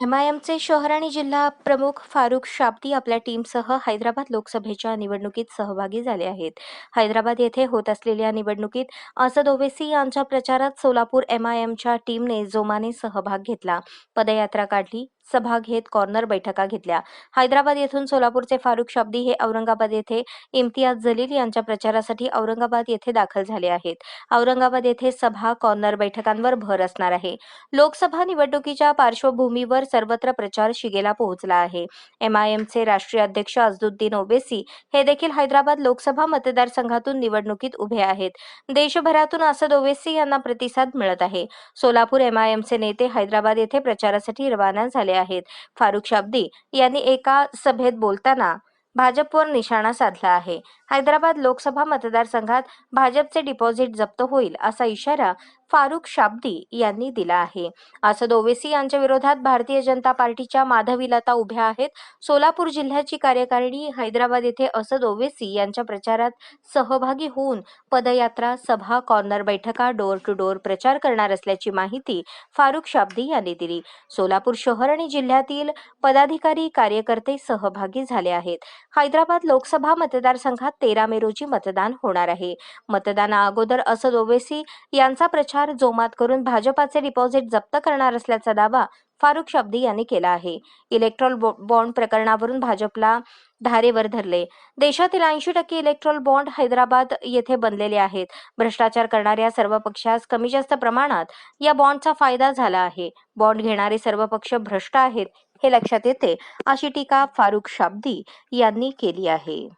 एमआयएमचे शहर आणि जिल्हा प्रमुख फारुख शाब्दी आपल्या टीमसह हैदराबाद लोकसभेच्या निवडणुकीत सहभागी झाले आहेत. हैदराबाद येथे होत असलेल्या निवडणुकीत असद ओवेसी यांच्या प्रचारात सोलापूर एमआयएमच्या टीमने जोमाने सहभाग घेतला. पदयात्रा काढली सभा घेत कॉर्नर बैठका घेतल्या. हैदराबाद येथून सोलापूरचे फारुख शाब्दी हे औरंगाबाद येथे इम्तियाज जलील यांच्या प्रचारासाठी औरंगाबाद येथे दाखल झाले आहेत. औरंगाबाद येथे सभा कॉर्नर बैठकांवर भर असणार आहे. लोकसभा निवडणुकीच्या पार्श्वभूमीवर सर्वत्र प्रचार शिगेला पोहोचला आहे. एमआयएमचे राष्ट्रीय अध्यक्ष अजदुद्दीन ओवेसी हे देखील हैदराबाद लोकसभा मतदारसंघातून निवडणुकीत उभे आहेत. देशभरातून असद ओवेसी यांना प्रतिसाद मिळत आहे. सोलापूर एमआयएमचे नेते हैदराबाद येथे प्रचारासाठी रवाना झाले आहेत. फारुख शाब्दी यांनी एका सभेत बोलताना भाजपवर निशाणा साधला आहे. हैदराबाद लोकसभा मतदारसंघात भाजपचे डिपॉझिट जप्त होईल असा इशारा फारुख शाब्दी यांनी दिला आहे. असद ओवेसी यांच्या विरोधात भारतीय जनता पार्टीच्या माधवीलता उभ्या आहेत. सोलापूर जिल्ह्याची कार्यकारिणी हैदराबाद येथे असद ओवेसी यांच्या प्रचारात सहभागी होऊन पदयात्रा सभा कॉर्नर बैठका डोर टू डोर प्रचार करणार असल्याची माहिती फारुख शाब्दी यांनी दिली. सोलापूर शहर आणि जिल्ह्यातील पदाधिकारी कार्यकर्ते सहभागी झाले आहेत. हैदराबाद लोकसभा मतदारसंघात तेरा मे रोजी मतदान होणार आहे. मतदाना अगोदर असद ओवेसी यांचा प्रचार जोमात करून भाजपाचे डिपॉझिट जप्त करणार असल्याचा दावा फारुख शाब्दी यांनी केला आहे. इलेक्ट्रॉल बॉन्ड प्रकरणावरून भाजपला धारेवर धरले. देशातील ऐंशी टक्के इलेक्ट्रॉल बॉन्ड हैदराबाद येथे बनलेले आहेत. भ्रष्टाचार करणाऱ्या सर्व पक्षास कमी जास्त प्रमाणात या बॉन्डचा फायदा झाला आहे. बॉन्ड घेणारे सर्व पक्ष भ्रष्ट आहेत हे लक्षात येते अशी टीका फारुख शाब्दी यांनी केली आहे.